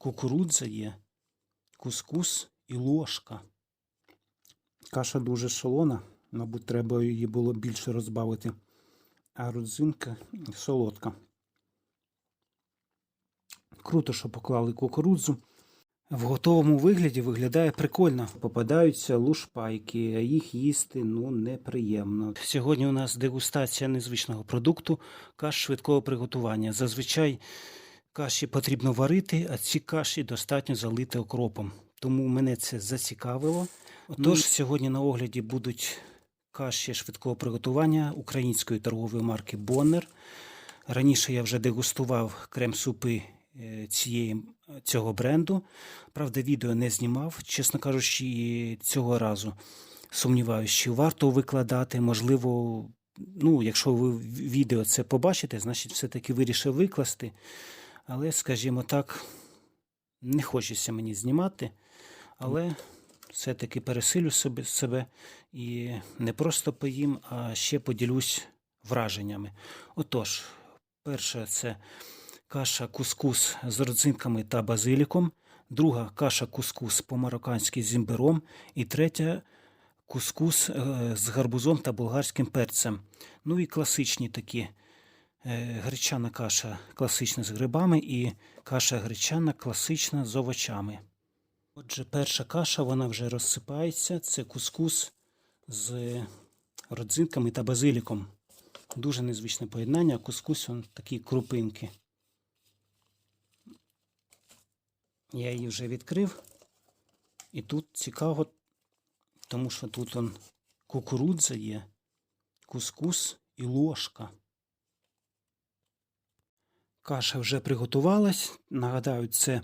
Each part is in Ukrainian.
кукурудза є, кускус і ложка. Каша дуже солона, мабуть, треба її було більше розбавити. А родзинка солодка. Круто, що поклали кукурудзу. В готовому вигляді виглядає прикольно. Попадаються лушпайки, а їх їсти ну неприємно. Сьогодні у нас дегустація незвичного продукту каш швидкого приготування. Зазвичай каші потрібно варити, а ці каші достатньо залити окропом. Тому мене це зацікавило. Отож, сьогодні на огляді будуть каші швидкого приготування української торгової марки Боннер. Раніше я вже дегустував крем-супи е, цієї, цього бренду. Правда, відео не знімав, чесно кажучи, і цього разу. Сумніваюся, чи варто викладати. Можливо, ну, якщо ви відео це побачите, значить все-таки вирішив викласти. Але, скажімо так, не хочеться мені знімати, але все-таки пересилю себе, і не просто поїм, а ще поділюсь враженнями. Отож, перше це каша кускус з родзинками та базиліком, друга каша кускус по-марокканськи з імбиром, і третя кускус е, з гарбузом та болгарським перцем. Ну і класичні такі гречана каша класична з грибами і каша гречана класична з овочами. Отже, перша каша вона вже розсипається. Це кускус з родзинками та базиліком. Дуже незвичне поєднання. Кускус он такі крупинки. Я її вже відкрив. І тут цікаво, тому що тут он кукурудза є, кускус і ложка. Каша вже приготувалась. Нагадаю, це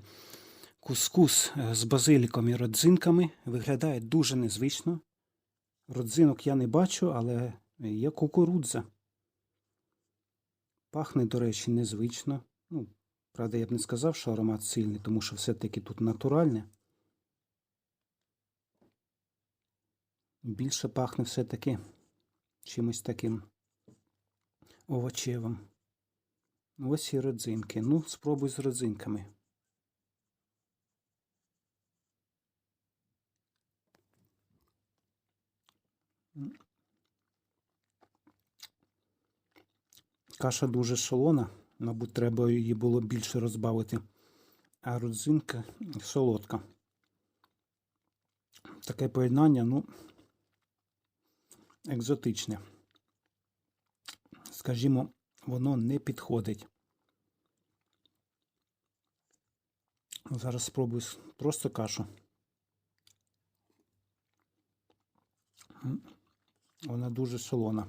кускус е, з базиліком і родзинками. Виглядає дуже незвично. Родзинок я не бачу, але є кукурудза. Пахне, до речі, незвично. Ну, правда, я б не сказав, що аромат сильний, тому що все-таки тут натуральне. Більше пахне все-таки чимось таким овочевим. Ось і родзинки. Ну, спробуй з родзинками. Каша дуже солона, мабуть, треба її було більше розбавити. А родзинка солодка. Таке поєднання, ну, екзотичне. Скажімо, воно не підходить. Зараз спробую просто кашу. Вона дуже солона.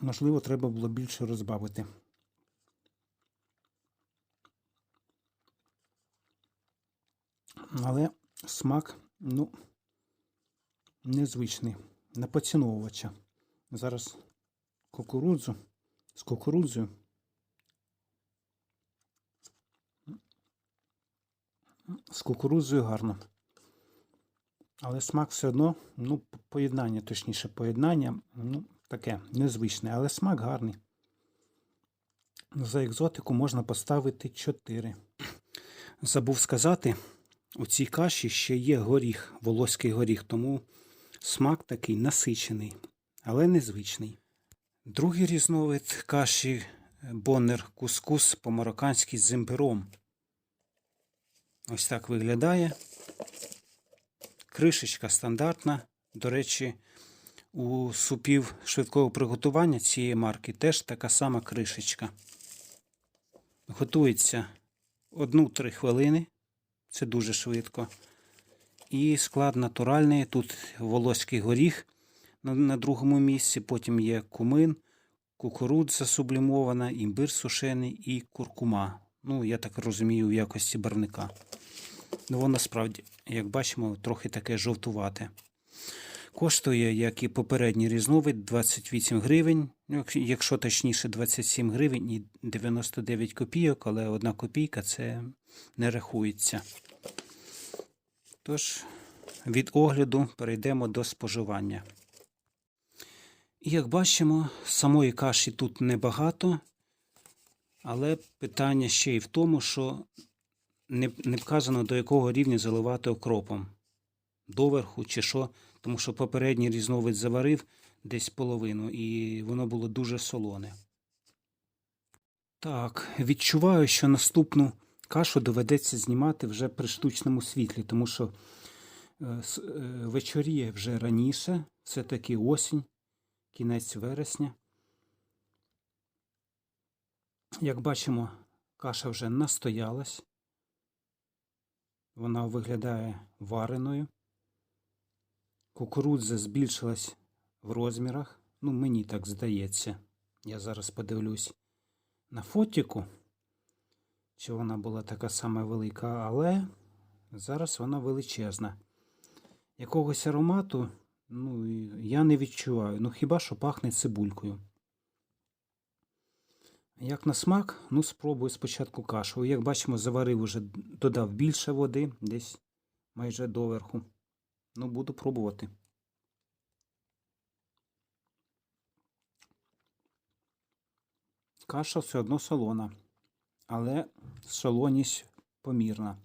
Можливо, треба було більше розбавити. Але смак, ну, незвичний. На поціновувача. Зараз кукурудзу з кукурудзою. З кукурудзою гарно. Але смак все одно, ну, поєднання, точніше, поєднання, ну, таке незвичне, але смак гарний. За екзотику можна поставити 4. Забув сказати, у цій каші ще є горіх, волоський горіх, тому смак такий насичений, але незвичний. Другий різновид каші боннер кускус по-марокканськи з імбиром. Ось так виглядає. Кришечка стандартна. До речі, у супів швидкого приготування цієї марки теж така сама кришечка. Готується 1-3 хвилини. Це дуже швидко. І склад натуральний. Тут волоський горіх на, на другому місці. Потім є кумин, кукурудза сублімована, імбир сушений і куркума. Ну, я так розумію, в якості барвника. Ну, воно справді, як бачимо, трохи таке жовтувате. Коштує, як і попередній різновид, 28 гривень, ну, якщо точніше, 27 гривень і 99 копійок, але одна копійка це не рахується. Тож, від огляду перейдемо до споживання. І як бачимо, самої каші тут небагато, але питання ще й в тому, що не, не вказано до якого рівня заливати окропом. Доверху чи що, тому що попередній різновид заварив десь половину, і воно було дуже солоне. Так, відчуваю, що наступну кашу доведеться знімати вже при штучному світлі, тому що е, е, вечоріє вже раніше, все-таки осінь, кінець вересня. Як бачимо, каша вже настоялась. Вона виглядає вареною. Кукурудза збільшилась в розмірах. Ну, мені так здається. Я зараз подивлюсь на фотіку, чи вона була така сама велика, але зараз вона величезна. Якогось аромату ну, я не відчуваю. Ну хіба що пахне цибулькою. Як на смак, ну спробую спочатку кашу. Як бачимо, заварив уже, додав більше води, десь майже доверху. Ну, буду пробувати. Каша все одно солона, але солоність помірна.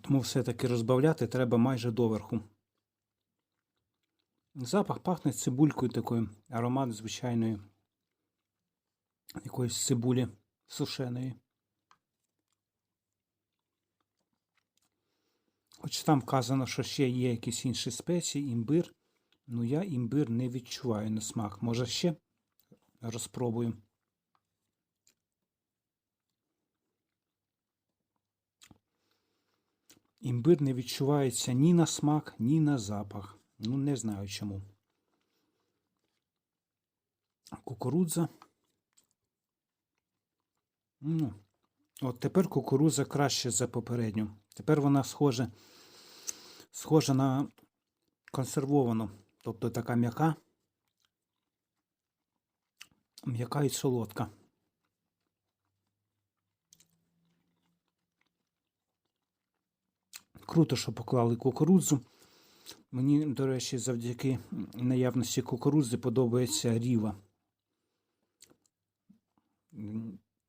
Тому все-таки розбавляти треба майже доверху. Запах пахне цибулькою такою, аромат звичайної якоїсь цибулі сушеної. Хоч там вказано, що ще є якісь інші спеції, імбир. Ну я імбир не відчуваю на смак. Може ще розпробую. Імбир не відчувається ні на смак, ні на запах. Ну, не знаю чому. Кукурудза. Ну, от тепер кукурудза краще за попередню. Тепер вона схожа, схожа на консервовану, тобто така м'яка, м'яка і солодка. Круто, що поклали кукурудзу. Мені, до речі, завдяки наявності кукурудзи подобається ріва.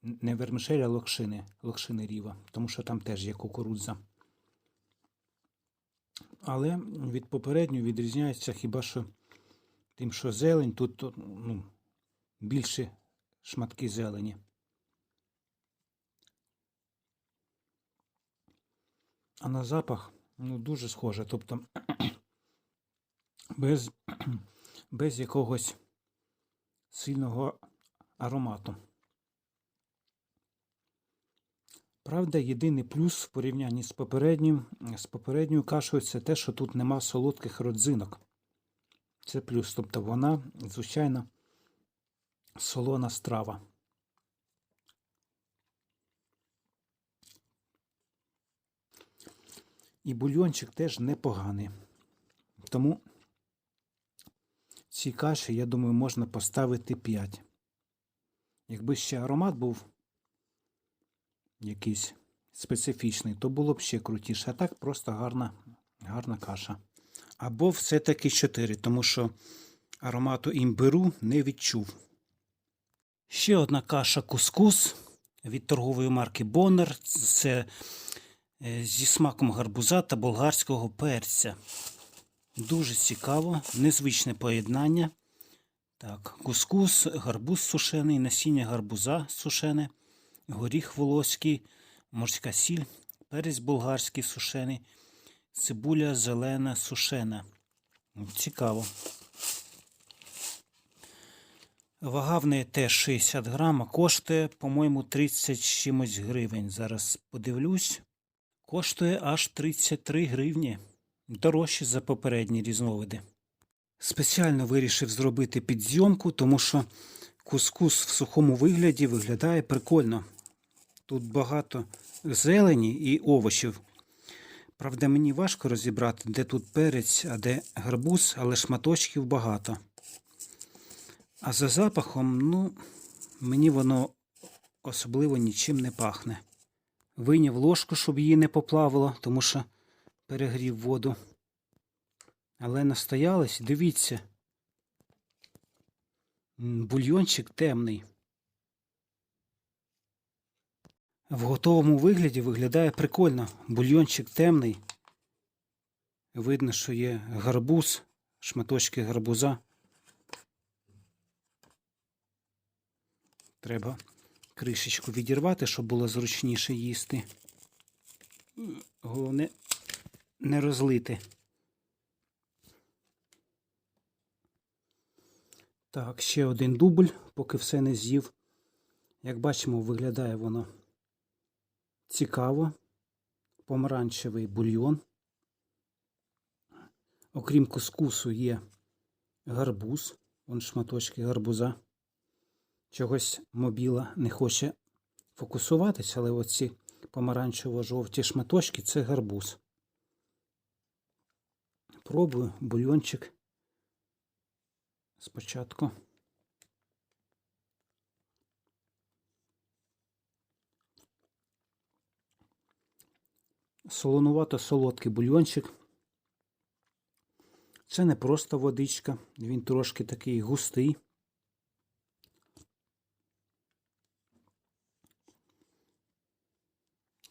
Не вермишель, а локшини, локшини ріва, тому що там теж є кукурудза. Але від попередньої відрізняється хіба що тим, що зелень, тут ну, більше шматки зелені. А на запах ну, дуже схоже. Тобто без, без якогось сильного аромату. Правда, єдиний плюс в порівнянні з попереднім, з попередньою кашею це те, що тут нема солодких родзинок. Це плюс. Тобто вона, звичайно, солона страва. І бульйончик теж непоганий. Тому цій каші, я думаю, можна поставити 5. Якби ще аромат був якийсь специфічний, то було б ще крутіше. А так просто гарна, гарна каша. Або все-таки 4, тому що аромату імбиру не відчув. Ще одна каша кускус від торгової марки Боннер. Це зі смаком гарбуза та болгарського перця. Дуже цікаво, незвичне поєднання. Так, кускус, гарбуз сушений, насіння гарбуза сушене, горіх волоський, морська сіль, перець болгарський сушений, цибуля зелена сушена. Цікаво. Вага в неї теж 60 грам, а коштує, по-моєму, 30 чимось гривень. Зараз подивлюсь. Коштує аж 33 гривні. Дорожче за попередні різновиди. Спеціально вирішив зробити підзйомку, тому що кускус в сухому вигляді виглядає прикольно. Тут багато зелені і овочів. Правда, мені важко розібрати, де тут перець, а де гарбуз, але шматочків багато. А за запахом, ну, мені воно особливо нічим не пахне. Вийняв ложку, щоб її не поплавило, тому що перегрів воду. Але настоялась, дивіться, Бульйончик темний. В готовому вигляді виглядає прикольно. Бульйончик темний. Видно, що є гарбуз, шматочки гарбуза. Треба кришечку відірвати, щоб було зручніше їсти. Головне не розлити. Так, ще один дубль, поки все не з'їв. Як бачимо, виглядає воно цікаво. Помаранчевий бульйон. Окрім кускусу, є гарбуз. Вон шматочки гарбуза. Чогось мобіла не хоче фокусуватися, але оці помаранчево-жовті шматочки це гарбуз. Пробую бульйончик спочатку. Солонувато-солодкий бульйончик. Це не просто водичка, він трошки такий густий.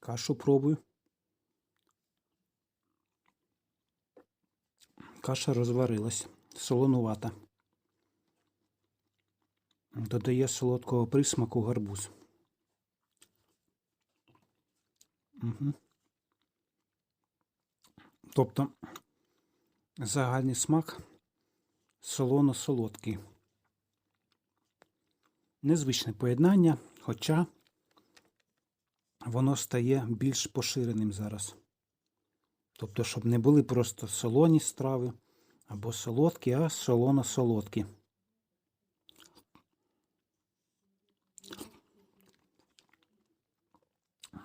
Кашу пробую. Каша розварилась, солонувата. Додає солодкого присмаку гарбуз. Угу. Тобто загальний смак солоно-солодкий. Незвичне поєднання, хоча воно стає більш поширеним зараз. Тобто, щоб не були просто солоні страви або солодкі, а солоно-солодкі.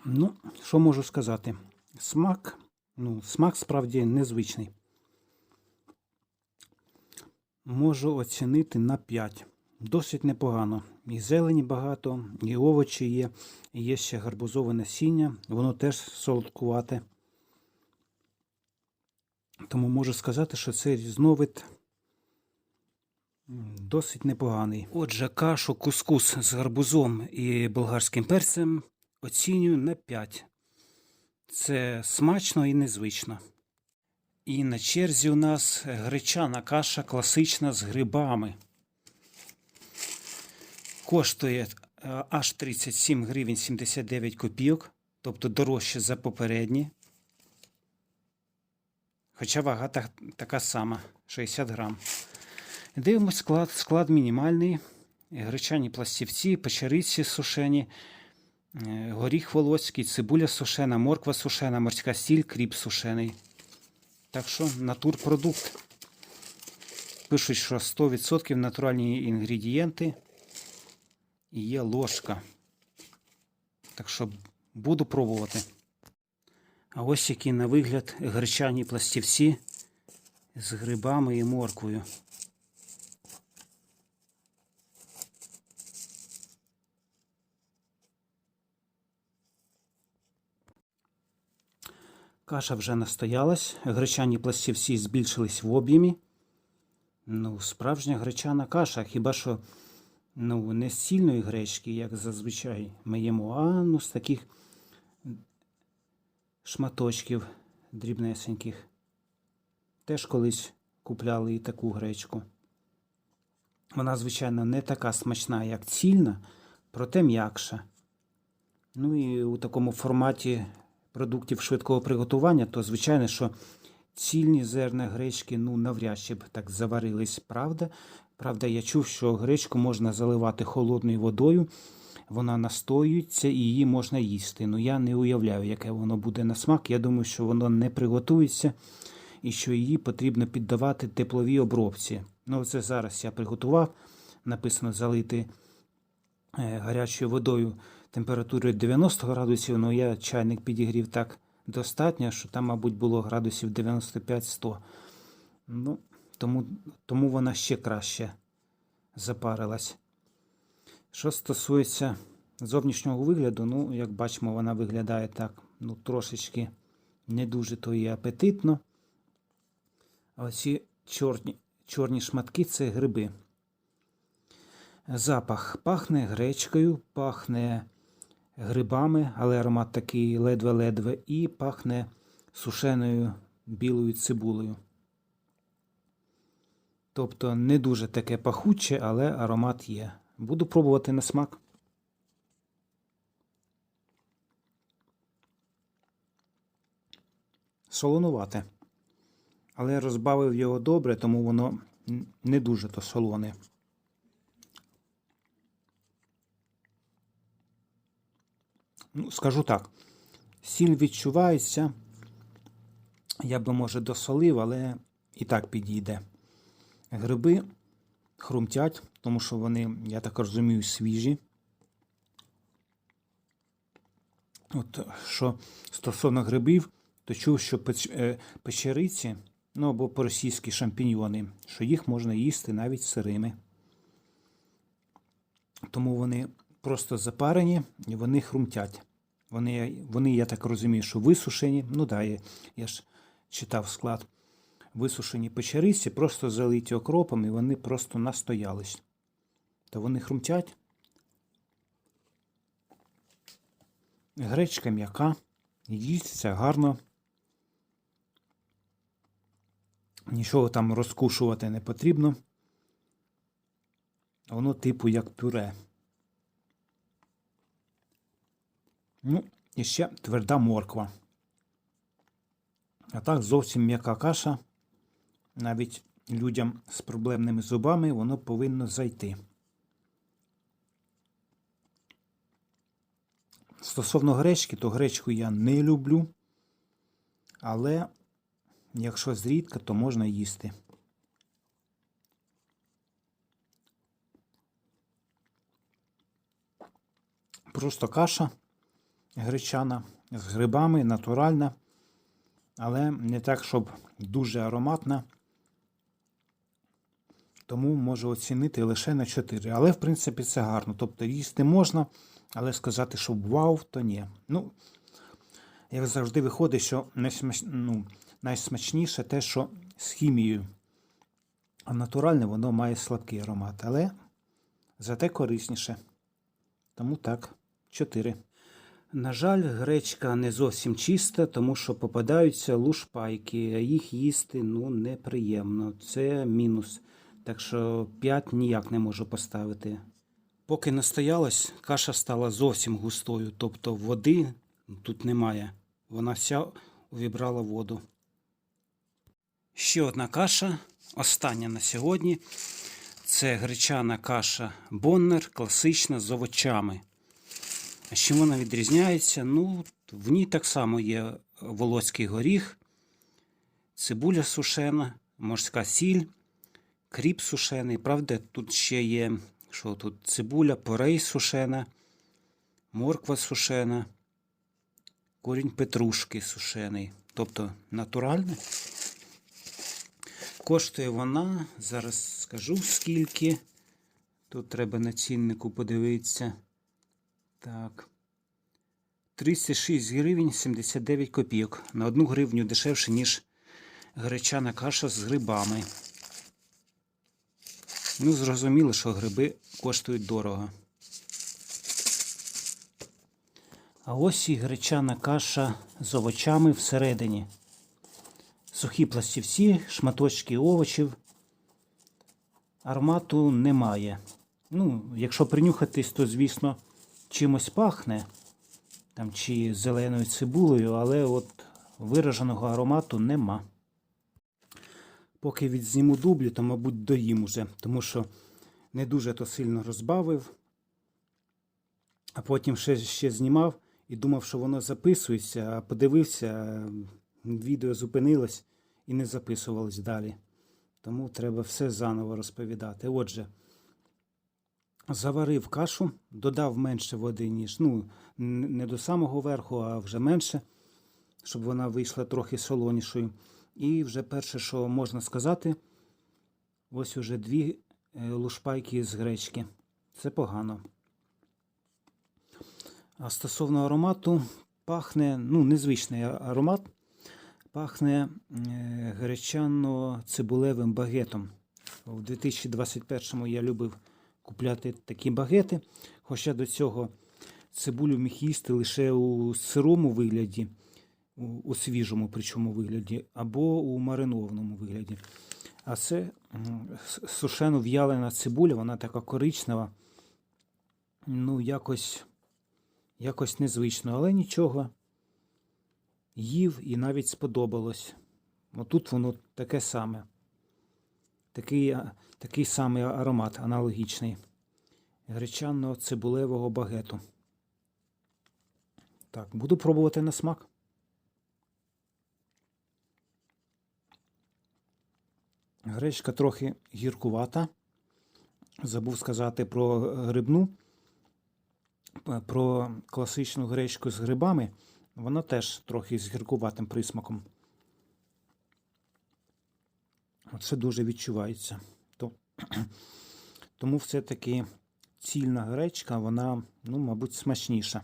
Ну, що можу сказати? Смак, ну, смак справді незвичний. Можу оцінити на 5. Досить непогано. І зелені багато, і овочі є, і є ще гарбузове насіння, воно теж солодкувате. Тому можу сказати, що цей різновид досить непоганий. Отже, кашу кускус з гарбузом і болгарським перцем оцінюю на 5. Це смачно і незвично. І на черзі у нас гречана каша класична з грибами. Коштує е, аж 37 гривень 79 копійок, тобто дорожче за попередні. Хоча вага та, така сама 60 грам. Дивимось склад. Склад мінімальний. Гречані пластівці, печериці сушені, е, горіх волоський, цибуля сушена, морква сушена, морська сіль, кріп сушений. Так що натурпродукт. Пишуть, що 100% натуральні інгредієнти і є ложка. Так що буду пробувати. А ось які на вигляд гречані пластівці з грибами і морквою. Каша вже настоялась, гречані пластівці збільшились в об'ємі. Ну, справжня гречана каша, хіба що ну, не з цільної гречки, як зазвичай ми їмо, а ну, з таких шматочків дрібнесеньких. Теж колись купляли і таку гречку. Вона, звичайно, не така смачна, як цільна, проте м'якша. Ну і у такому форматі продуктів швидкого приготування, то, звичайно, що цільні зерна гречки ну, навряд чи б так заварились, правда? Правда, я чув, що гречку можна заливати холодною водою, вона настоюється і її можна їсти. Ну я не уявляю, яке воно буде на смак. Я думаю, що воно не приготується і що її потрібно піддавати тепловій обробці. Ну, це зараз я приготував. Написано залити е, гарячою водою температурою 90 градусів, ну я чайник підігрів так достатньо, що там, мабуть, було градусів 95-100. Ну, тому, тому вона ще краще запарилась. Що стосується зовнішнього вигляду, ну, як бачимо, вона виглядає так, ну, трошечки не дуже то і апетитно. А оці чорні, чорні шматки це гриби. Запах пахне гречкою, пахне грибами, але аромат такий ледве-ледве, і пахне сушеною білою цибулею. Тобто не дуже таке пахуче, але аромат є. Буду пробувати на смак. Солонувате. Але розбавив його добре, тому воно не дуже то солоне. Ну, скажу так. Сіль відчувається. Я би, може, досолив, але і так підійде. Гриби хрумтять, тому що вони, я так розумію, свіжі. От що стосовно грибів, то чув, що е, печериці, ну або по-російськи шампіньйони, що їх можна їсти навіть сирими. Тому вони просто запарені і вони хрумтять. Вони, вони, я так розумію, що висушені. Ну да, я, я ж читав склад. Висушені печериці, просто залиті окропом, і вони просто настоялись. То вони хрумтять. Гречка м'яка, їсться гарно. Нічого там розкушувати не потрібно. Воно типу як пюре. Ну, і ще тверда морква. А так зовсім м'яка каша. Навіть людям з проблемними зубами воно повинно зайти. Стосовно гречки, то гречку я не люблю. Але якщо зрідка, то можна їсти. Просто каша гречана з грибами, натуральна, але не так, щоб дуже ароматна. Тому можу оцінити лише на 4. Але, в принципі, це гарно. Тобто їсти можна, але сказати, що вау, то ні. Ну, як завжди виходить, що найсмач... ну, найсмачніше те, що з хімією. А натуральне воно має слабкий аромат, але зате корисніше. Тому так, 4. На жаль, гречка не зовсім чиста, тому що попадаються лушпайки, а їх їсти ну, неприємно. Це мінус. Так що 5 ніяк не можу поставити. Поки настоялась, каша стала зовсім густою, тобто води тут немає. Вона вся увібрала воду. Ще одна каша, остання на сьогодні. Це гречана каша Боннер, класична з овочами. А чим вона відрізняється? Ну, в ній так само є волоський горіх, цибуля сушена, морська сіль, кріп сушений. Правда, тут ще є що тут? Цибуля, порей сушена, морква сушена, корінь петрушки сушений. Тобто натуральне. Коштує вона, зараз скажу скільки. Тут треба на ціннику подивитися. Так. 36 гривень 79 копійок. На одну гривню дешевше, ніж гречана каша з грибами. Ну, зрозуміло, що гриби коштують дорого. А ось і гречана каша з овочами всередині. Сухі пластівці, шматочки овочів. Аромату немає. Ну, якщо принюхатись, то, звісно, чимось пахне, там, чи зеленою цибулею, але от вираженого аромату нема. Поки відзніму дублі, то, мабуть, доїм уже, тому що не дуже то сильно розбавив, а потім ще, ще знімав і думав, що воно записується, а подивився, відео зупинилось і не записувалось далі. Тому треба все заново розповідати. Отже, заварив кашу, додав менше води, ніж ну, не до самого верху, а вже менше, щоб вона вийшла трохи солонішою. І вже перше, що можна сказати, ось уже дві е, лушпайки з гречки. Це погано. А стосовно аромату, пахне, ну, незвичний аромат, пахне е, гречано-цибулевим багетом. У 2021-му я любив купляти такі багети. Хоча до цього цибулю міг їсти лише у сирому вигляді, у, свіжому причому вигляді, або у маринованому вигляді. А це сушено в'ялена цибуля, вона така коричнева. Ну, якось, якось незвично, але нічого. Їв і навіть сподобалось. Отут воно таке саме. Такий, такий самий аромат аналогічний. Гречанно-цибулевого багету. Так, буду пробувати на смак. Гречка трохи гіркувата. Забув сказати про грибну, про класичну гречку з грибами. Вона теж трохи з гіркуватим присмаком. Це дуже відчувається. Тому все-таки цільна гречка, вона, ну, мабуть, смачніша.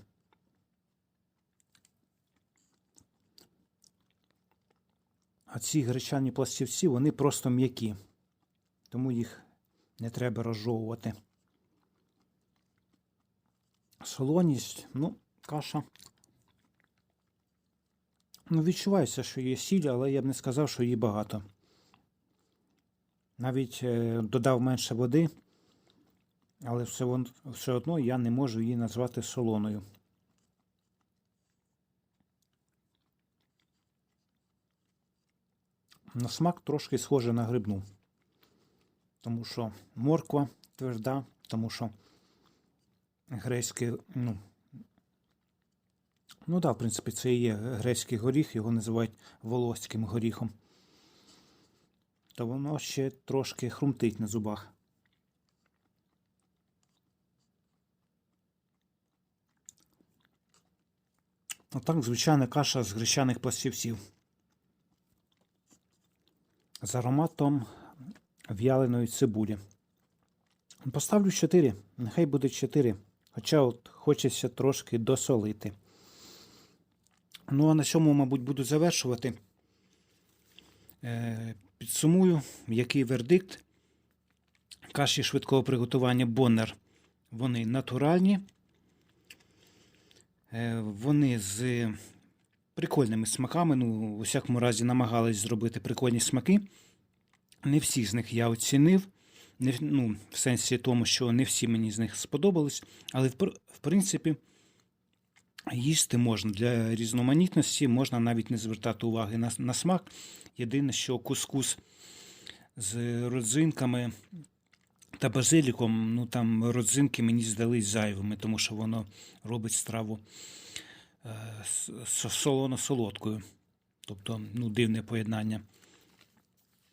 А ці гречані пластівці, вони просто м'які. Тому їх не треба розжовувати. Солоність, ну, каша. Ну, відчувається, що є сіль, але я б не сказав, що її багато. Навіть е, додав менше води, але все, все одно я не можу її назвати солоною. На смак трошки схоже на грибну. Тому що морква тверда, тому що грецький, ну, ну да, в принципі, це і є грецький горіх, його називають волоським горіхом. То воно ще трошки хрумтить на зубах. Отак, звичайна каша з гречаних пластівців. З ароматом в'яленої цибулі. Поставлю 4. Нехай буде 4. Хоча от хочеться трошки досолити. Ну, а на цьому, мабуть, буду завершувати. Е, підсумую, який вердикт. Каші швидкого приготування Боннер. Вони натуральні. Е, вони з прикольними смаками. Ну, у всякому разі, намагались зробити прикольні смаки. Не всі з них я оцінив. Не, ну, в сенсі тому, що не всі мені з них сподобались. Але, в, в принципі, їсти можна для різноманітності, можна навіть не звертати уваги на, на смак. Єдине, що кускус з родзинками та базиліком, ну там родзинки мені здались зайвими, тому що воно робить страву солоно-солодкою. Тобто, ну, дивне поєднання.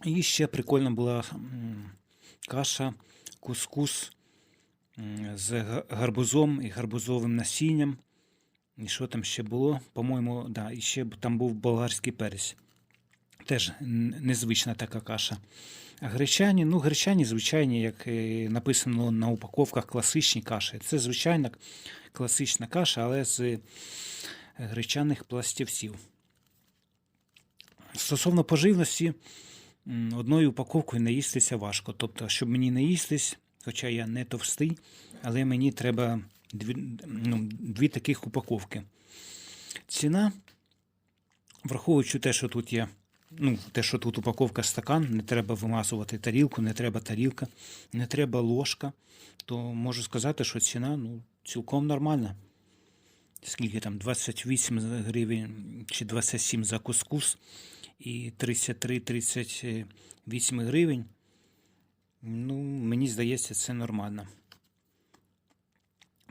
І ще прикольна була каша, кускус з гарбузом і гарбузовим насінням. І що там ще було? По-моєму, да, і ще там був болгарський перець. Теж незвична така каша. А гречані, ну, гречані, звичайні, як е, написано на упаковках, класичні каші. Це звичайна класична каша, але з гречаних пластівців. Стосовно поживності, одною упаковкою не їстися важко. Тобто, щоб мені не їстись, хоча я не товстий, але мені треба дві, ну, дві таких упаковки. Ціна, враховуючи те, що тут є, ну, те, що тут упаковка стакан, не треба вимазувати тарілку, не треба тарілка, не треба ложка, то можу сказати, що ціна ну, цілком нормальна. Скільки там 28 гривень чи 27 за кускус і 33-38 гривень. Ну, мені здається, це нормально.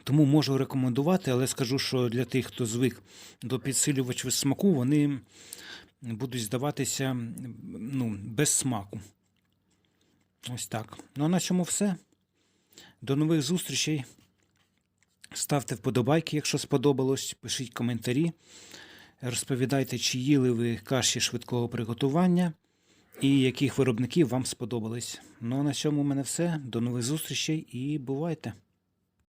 Тому можу рекомендувати, але скажу, що для тих, хто звик до підсилювачів смаку, вони будуть здаватися ну, без смаку. Ось так. Ну а на цьому все. До нових зустрічей. Ставте вподобайки, якщо сподобалось, пишіть коментарі. Розповідайте, чи їли ви каші швидкого приготування і яких виробників вам сподобались. Ну а на цьому в мене все. До нових зустрічей і бувайте!